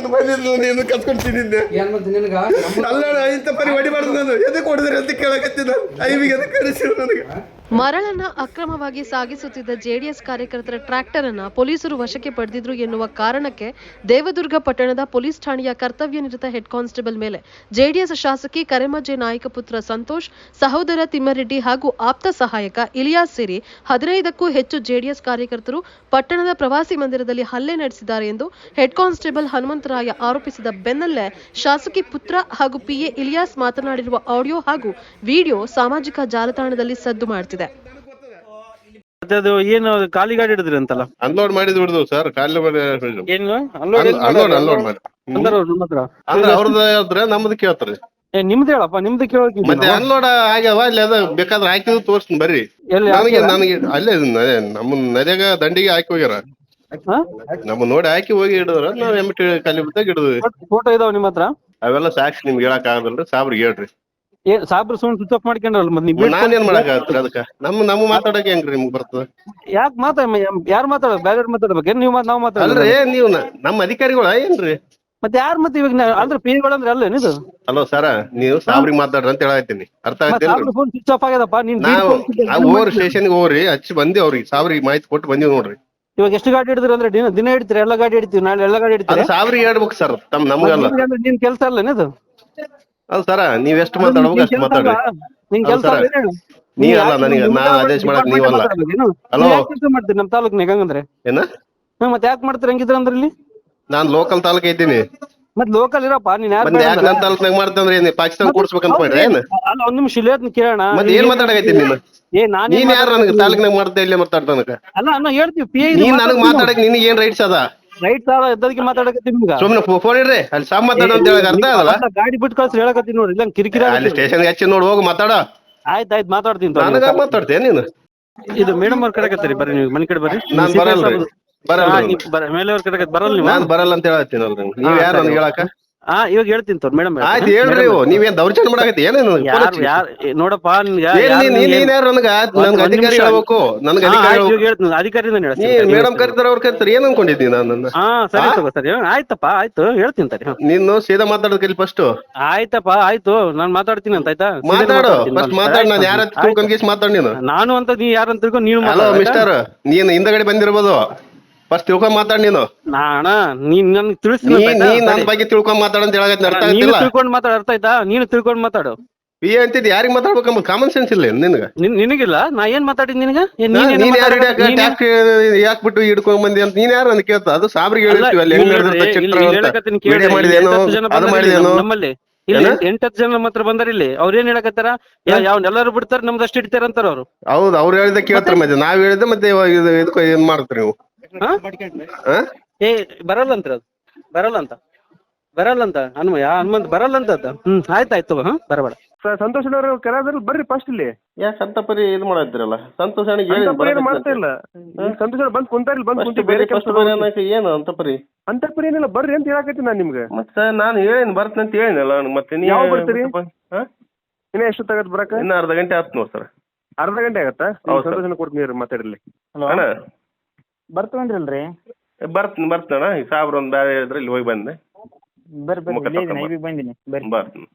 ನಿನ್ನ ಮನೆಯಲ್ಲಿ ನೀನು ಕತ್ಕೊಳ್ತಿದ್ದೆ ಏನ್ ಮತ್ತೆ ನಿನಗ? ಹೊಡಿ ಅಲ್ಲಣ್ಣ ಇಂಥ ಪರಿ ಹೊಡಿಬಾರ್ದು ನಾನು. ಎದಕ್ಕೆ ಹೊಡೆದ್ರೆ ಅಂತ ಕೇಳಕತ್ತಿದ್ದ. ಐವಿಗೆ ಎದಕ್ಕೆ ಕರೆಸಿದ್ರು ನನಗೆ? ಮರಳನ್ನ ಅಕ್ರಮವಾಗಿ ಸಾಗಿಸುತ್ತಿದ್ದ ಜೆಡಿಎಸ್ ಕಾರ್ಯಕರ್ತರ ಟ್ರ್ಯಾಕ್ಟರ್ ಅನ್ನ ಪೊಲೀಸರು ವಶಕ್ಕೆ ಪಡೆದಿದ್ರು ಎನ್ನುವ ಕಾರಣಕ್ಕೆ ದೇವದುರ್ಗ ಪಟ್ಟಣದ ಪೊಲೀಸ್ ಠಾಣೆಯ ಕರ್ತವ್ಯ ನಿರತ ಹೆಡ್ ಕಾನ್ಸ್ಟೇಬಲ್ ಮೇಲೆ ಜೆಡಿಎಸ್ ಶಾಸಕಿ ಕರೆಮಜ್ಜೆ ನಾಯಕ ಪುತ್ರ ಸಂತೋಷ್, ಸಹೋದರ ತಿಮ್ಮಾರೆಡ್ಡಿ ಹಾಗೂ ಆಪ್ತ ಸಹಾಯಕ ಇಲಿಯಾಸ್ ಸೇರಿ ಹದಿನೈದಕ್ಕೂ ಹೆಚ್ಚು ಜೆಡಿಎಸ್ ಕಾರ್ಯಕರ್ತರು ಪಟ್ಟಣದ ಪ್ರವಾಸಿ ಮಂದಿರದಲ್ಲಿ ಹಲ್ಲೆ ನಡೆಸಿದ್ದಾರೆ ಎಂದು ಹೆಡ್ ಕಾನ್ಸ್ಟೇಬಲ್ ಹನುಮಂತರಾಯ ಆರೋಪಿಸಿದ ಬೆನ್ನಲ್ಲೇ ಶಾಸಕಿ ಪುತ್ರ ಹಾಗೂ ಪಿಎ ಇಲಿಯಾಸ್ ಮಾತನಾಡಿರುವ ಆಡಿಯೋ ಹಾಗೂ ವಿಡಿಯೋ ಸಾಮಾಜಿಕ ಜಾಲತಾಣದಲ್ಲಿ ಸದ್ದು ಮಾಡ್ತಿದೆ. ಮತ್ತೆ ಅದು ಏನು ಖಾಲಿ ಗಾಡಿ ಹಿಡಿದ್ರಿ ಅಂತಲ್ಲ? ಅನ್ಲೋಡ್ ಮಾಡಿದ್ ಬಿಡುದು ಸರ್ ಕಾಲಿ ಮಾಡಿ ಏನು? ಅನ್ಲೋಡ್ ಅನ್ಲೋಡ್ ಮಾಡಿ. ಅಂದ್ರ ನಿಮ್ಮ ಹತ್ರ? ಅಂದ್ರೆ ಅವ್ರದ್ದು ಹೇಳ್ತಾರೆ ನಮ್ದು ಕೇಳ್ತಾರೆ. ಏ ನಿಮ್ದು ಹೇಳಪ್ಪ ನಿಮ್ದು ಕೇಳೋಕೆ ಮತ್ತೆ ಅನ್ಲೋಡ್ ಆಗ್ಯಾವ? ಅಲ್ಲಿ ಅದ ಬೇಕಾದ್ರೆ ಹಾಕಿದ್ ತೋರಿಸ್ತೀನಿ ಬರ್ರಿ. ಎಲ್ಲಿ ನನಗೆ ನನಗೆ ಅಲ್ಲೇ ಇದನ್ನ ನಮ್ಮ ನದಿಯಾಗ ದಂಡಿಗೆ ಹಾಕಿ ಹೋಗ್ಯಾರ. ನಮ್ಮ ನೋಡಿ ಹಾಕಿ ಹೋಗಿ ಹಿಡಿದ್ರ ನಾವ್ ಎಮ್ಮಟಿ ಕಲಿ ಬಿದ್ದಾಗ ಹಿಡಿದ್ವಿ. ಫೋಟೋ ಇದಾವ ನಿಮ್ಮ ಹತ್ರ? ಅವೆಲ್ಲ ಸಾಕ್ಷಿ ನಿಮ್ಗೆ ಹೇಳಕ್ ಆಗಲ್ರಿ ಸಾಬ್ರಿಗೆ ಹೇಳ್ರಿ. ಏನ್ ಸಾಬ್ರ ಸುಮ್ಮನೆ ಸ್ವಿಚ್ ಆಫ್ ಮಾಡ್ಕೊಂಡ್ರಲ್ಲ ಮತ್ತೆ ನೀವು ನಾನೇನ್ ಮಾಡಕ್ ಆಗತ್ರಿ ಅದಕ್ಕ? ನಮ್ಮ ನಮ್ಮ ಮಾತಾಡಕ್ ಹೆಂಗ್ರಿ ನಿಮ್ಗೆ ಬರ್ತದ? ಯಾಕೆ ಮಾತಾಡ ಯಾರು ಮಾತಾಡೋದು? ಬೇರೆ ಮಾತಾಡ್ಬೇಕು ನೀವು ಮಾತ್ ನಾವು ಮಾತಾಡಲ್ಲ ಅಲ್ರಿ ನೀವು ನ- ನಮ್ಮ ಅಧಿಕಾರಿಗಳ ಏನ್ರಿ? ಮತ್ತೆ ಯಾರು ಮತ್ತೆ ಇವಾಗ ನಾ- ಅಂದ್ರೆ ಪಿಗಳು ಅಂದ್ರೆ ಅಲ್ಲ ಇದು? ಹಲೋ ಸರ ನೀವು ಸಾಬ್ರಿಗೆ ಮಾತಾಡ್ರಿ ಅಂತ ಹೇಳತ್ತೀನಿ ಅರ್ಥ ಆಯ್ತೇನ್ರಿ? ಸಾಬ್ರ ಫೋನ್ ಸ್ವಿಚ್ ಆಫ್ ಆಗ್ಯದಪ್ಪ ನೀನ್ ನಾವು ಓವರ್ ಸ್ಟೇಷನ್ಗೆ ಸ್ಟೇಷನ್ಗೆ ಹೋಗ್ರಿ ಹಚ್ಚಿ ಬಂದಿ ಅವ್ರಿಗೆ ಸಾಬ್ರಿಗೆ ಮಾಹಿತಿ ಕೊಟ್ಟು ಬಂದಿವಿ ನೋಡ್ರಿ. ಇವಾಗ ಎಷ್ಟು ಗಾಡಿ ಹಿಡಿದ್ರಿ ಅಂದ್ರೆ ದಿನ ದಿನ ಹಿಡಿತೀರಿ? ಎಲ್ಲ ಗಾಡಿ ಹಿಡಿತೀವಿ ನಾಳೆ ಎಲ್ಲ ಗಾಡಿ ಅದು ಸಾವಿರ ಹೇಳ್ಬೇಕು ಸರ್ ತಮ್ ನಮ್ಗಲ್ಲ. ನಿನ್ ಕೆಲಸ ಅಲ್ಲ ಇದು? ಅದ್ ಸರ ನೀವ್ ಎಷ್ಟು ಮಾತಾಡ್ಬೇಕು ಅಷ್ಟು ಮಾತಾಡ್ರಿ. ನಿನ್ ಕೆಲಸ ಸರ್. ನೀ ಅಲ್ಲ ನನಗೆ ನಾನ್ ಆದೇಶ ಮಾಡಕ್ ನೀವಲ್ಲ. ಹಲೋ. ಮಾಡ್ತೀರಿ? ನಮ್ ತಾಲೂಕ್ನಾಗ ಹಂಗಂದ್ರೆ? ಏನ? ಹಾ ಮತ್ತೆ ಯಾಕೆ ಮಾಡ್ತೀರಿ ಹಂಗಿದ್ರ ಅಂದ್ರೆ ಇಲ್ಲಿ ನಾನ್ ಲೋಕಲ್ ತಾಲೂಕ್ ಇದ್ದೀನಿ. ಮತ್ ಲೋಕಲ್ ಇರಪ್ಪ ನೀನ್ ಯಾರು ಮತ್ತೆ ಯಾಕೆ ನನ್ ತಾಲೂಕ್ನಾಗ ಮಾಡ್ತಂದ್ರೆ ಏನ್ ಪಾಕಿಸ್ತಾನ ಕೂಡ್ಸ್ಬೇಕಂತ ಮಾಡ್ರಿ ಏನ್ ಅಲ್ಲ ಒಂದ್ ನಿಮಿಷ ಇಲ್ಲಿ ಅದನ್ನ ಕೇಳೋಣ. ಮತ್ತೆ ಏನ್ ಮಾತಾಡಕೈತಿ ನೀನು? ಏ ನಾನ್ ನೀನ್ ಯಾರು ನನಗೆ ತಾಲೂಕ್ನಾಗ ಮಾಡ್ತಾ ಇಲ್ಲೇ ಮಾತಾಡ್ತಾನಕ ಅಲ್ಲ ಅಣ್ಣ ಹೇಳ್ತೀವಿ ಪಿ ನೀನ್ ನನಗ್ ಮಾತಾಡಕ್ ನಿನಗೆ ಏನ್ ರೈಟ್ಸ್ ಅದ? ರೈಟ್ ಸಾಲ ಎದ್ದದಕ್ಕೆ ಮಾತಾಡಕತ್ತೀನಿ ನಿಮ್ಗ ಸುಮ್ಮನೆ ಫೋನ್ ಇಡ್ರಿ ಅಲ್ಲಿ ಸಾಮ್ ಮಾತಾಡ ಅಂತ ಹೇಳಕ್ ಅರ್ಥ ಆಗಲ್ಲ. ಅಲ್ಲ, ಗಾಡಿ ಬಿಟ್ಟು ಕಳ್ಸಿ ಹೇಳಕತ್ತೀನಿ ನೋಡ್ರಿ ಇಲ್ಲ ಕಿರಿಕಿರಿ ಅಲ್ಲಿ ಸ್ಟೇಷನ್ ಹಚ್ಚಿ ನೋಡಿ ಹೋಗಿ ಮಾತಾಡ. ಆಯ್ತು ಆಯ್ತು ಮಾತಾಡ್ತೀನಿ ನಾನು ನನಗ ಮಾತಾಡ್ತೇನೆ ನೀನು? ಇದು ಮೇಡಮ್ ಅವ್ರ ಕಡೆಗತ್ತೀರಿ ಬರ್ರಿ ನೀವು ಮನೆ ಕಡೆ ಬರ್ರಿ. ನಾನ್ ಬರಲ್ಲ ಬರಲ್ಲ ಹಾ, ನೀವ್ ಬರ- ಮೇಲೆ ಅವ್ರ ಕಡೆ ಬರಲ್ಲ ನೀವು? ನಾನ್ ಬರಲ್ಲ ಅಂತ ಹೇಳತ್ತೀನಲ್ರಿ ನೀವ್ ಯಾರು ನನಗೆ ಹೇಳಕ ಹಾ ಇವಾಗ ಹೇಳ್ತೀನಿ ತೋರ್ ಮೇಡಮ್ ಆಯ್ತು ಹೇಳ್ರಿ ನೀವು. ನೀವೇನ್ ದೌರ್ಜನ್ಯ ಮಾಡಕತ್ತಿ? ಯಾರು ಯಾರು ನೋಡಪ್ಪ ನಿನ್ಗ ಏನ್ ಯಾರು ನೀನ್ ನಿನ್ಗೆ- ನನಗ ಅಧಿಕಾರಿ. ಹೇಳ್ಬೇಕು. ನನ್ಗೆ ಅಧಿಕಾರಿಯಿಂದ ಮೇಡಮ್ ಕರಿತಾರ ಅವ್ರ ಕರಿತಾರ ಏನ್ ಅನ್ಕೊಂಡಿದ್ದೀನಿ ನಾನು ಹಾ ಸರಿ ತಗೋ ಸರಿ ಆಯ್ತಪ್ಪ ಆಯ್ತು ಹೇಳ್ತೀನಿ ತರಿ. ನೀನು ಸೀದಾ ಮಾತಾಡೋದ್ ಕಲಿ ಫಸ್ಟ್ ಆಯ್ತಪ್ಪ ಆಯ್ತು. ನಾನ್ ಮಾತಾಡ್ತೀನಿ ಅಂತ ಆಯ್ತಾ? ಮಾತಾಡು. ಫಸ್ಟ್ ಮಾತಾಡ. ನಾನು ಯಾರ. ತಿಳ್ಕೊಂಡ್ ಮಾತಾಡ್ ನೀನು? ನಾನು ಅಂತ ನೀ ಯಾರು ಅಂತ ತಿಳ್ಕೊಂಡು ನೀನು ಹಲೋ ಮಿಸ್ಟರ್ ನೀನು ಹಿಂದಗಡೆ ಬಂದಿರ್ಬೋದು. ಫಸ್ಟ್ ತಿಳ್ಕೊಂಡ್ ಮಾತಾಡ್ ನೀನು. ನಾ ಅಣ್ಣ ನೀನ್ ನನ್ಗೆ ತಿಳಿಸ್ತೀನಿ ನೀ ನೀ ನನ್ ಬಗ್ಗೆ ತಿಳ್ಕೊಂಡ್ ಮಾತಾಡ ಅಂತ ಹೇಳಕತ್ತೀನಿ ಅರ್ಥ ನೀನು ಆಗ್ತಿಲ್ಲ? ತಿಳ್ಕೊಂಡು ಮಾತಾಡ ಅರ್ಥ ಆಯ್ತಾ? ನೀನು ತಿಳ್ಕೊಂಡ್ ಮಾತಾಡು. ಈ ಅಂತಿದ್ ಯಾರಿಗ್ ಮಾತಾಡ್ಬೇಕಂಬ ಕಾಮನ್ ಸೆನ್ಸ್ ಇಲ್ಲ ನಿನ್ಗ? ನಿನ್ ನಿನಗಿಲ್ಲ? ನಾ ಏನ್ ಮಾತಾಡಿದ್ ನಿನಗ? ಏನ್ ನೀನ್ ಏನ್ ನೀನ್ ಯಾರು? ನೀನ್ ಏನ್- ಯಾಕ್ಬಿಟ್ಟು ಹಿಡ್ಕೊಂಡ್ ಬಂದಿ ಅಂತ ನೀನ್ ಯಾರು ಅಂತ ಕೇಳ್ತಾ? ಅದು ಸಾಬ್ರಿಗೆ ಅಲ್ಲ, ಹೇಳಿರ್ತೀವಿ ಅಲ್ಲಿ ಹೆಂಗ್ ಇಲ್ಲಿ ನಡೆದಿರ್ತ ಇಲ್ಲಿ ಚಿತ್ರ ಅಂತ. ಹೇಳಕತ್ತೀನಿ ಕೇಳ್ರಿ, ವಿಡಿಯೋ ಮಾಡಿದೇನು ಎಂಟತ್ತು ಜನ ಅದು ಬಂದಾರ ಇಲ್ಲಿ ನಮ್ಮಲ್ಲಿ. ಇಲ್ಲಿ ಏನ? ಎಂಟತ್ತು ಜನ ಮಾತ್ರ ಬಂದಾರ ಇಲ್ಲಿ. ಅವ್ರ ಏನ್ ಹೇಳಕತ್ತಾರ? ಯಾವ ಎಲ್ಲರೂ ಬಿಡ್ತಾರ ನಮ್ದಷ್ಟು ಇಡ್ತಾರ ಅಂತಾರ ಅವ್ರು. ಹೌದು ಅವ್ರು ಹೇಳಿದ ಕೇಳ್ತಾರ ಮತ್ತೆ? ನಾವ್ ಹೇಳಿದ ಮತ್ತೆ ಇವಾಗ ಇದು ಇದಕ್ಕೆ ಏನ್ ಮಾಡ್ತೀರಿ ನೀವು? ಏ ಬರಲ್ಲ ಅಂತ ಅದು ಬರಲ್ಲ ಅಂತ ಬರಲ್ಲ ಅಂತ ಹನುಮಯ್ಯ ಹನುಮಂತ್ ಬರಲ್ಲ ಅಂತ ಅದು. ಹ್ಮ್ ಆಯ್ತಾಯ್ತು ಹಾ? ಬರಬೇಡ ಸರ್ ಸಂತೋಷ್ ಅವರು ಕರೆಯಾದ್ರಲ್ಲಿ ಬರ್ರಿ ಫಸ್ಟ್ ಇಲ್ಲಿ. ಯಾಕೆ ಸಂತಪರಿ ಇದು ಮಾಡತ್ತೀರಲ್ಲ ಸಂತೋಷ್ ಅಣ್ಣಿಗೆ ಏನು ಮಾಡ್ತಾ ಇಲ್ಲ. ಸಂತೋಷ್ ಅವ್ರು ಬಂದು ಕುಂತಾರಿಲ್ಲ ಬಂದ್ ಕುಂತಿ ಬೇರೆ ಕೆಲಸ ಏನು ಅಂತ ಪರಿ ಅಂತ ಪರಿ ಏನಿಲ್ಲ ಬರ್ರಿ ಅಂತ ಹೇಳಕತ್ತೀನಿ ನಾನು ನಿಮ್ಗೆ. ಮತ್ತೆ ನಾನು ಹೇಳಿನಿ ಬರ್ತೀನಿ ಅಂತ ಹೇಳಿನಲ್ಲ ಮತ್ತೆ ನೀವು ಯಾವಾಗ ಬರ್ತೀರಿ? ಹಾ? ಇನ್ನ ಎಷ್ಟು ತಗತ್ ಬರಕ ಇನ್ನ ಅರ್ಧ ಗಂಟೆ ಆತ್ ನೋಡಿ ಸರ್. ಅರ್ಧ ಗಂಟೆ ಆಗತ್ತಾ? ಸಂತೋಷ. ಕೊಡ್ತೀನಿ ಮಾತಾಡಿರ್ಲಿ. ಅಣ್ಣ ಬರ್ತವೇನ್ರಲ್ರಿ ಬರ್ತೀನಿ ಬರ್ತೀನಿ ಅಣ್ಣ. ಈ ಸಾಬ್ರು ಒಂದು ಬೇರೆ ಹೇಳಿದ್ರೆ ಇಲ್ಲಿ ಹೋಗಿ ಬಂದೆ. ಬರ್ರಿ ಮುಖ ಬರ್ರಿ ಇಲ್ಲೇ ಇದೀನಿ, ಈಗ ಬಂದಿನಿ. ಬರ್ರಿ. ಬರ್ತೀನಿ.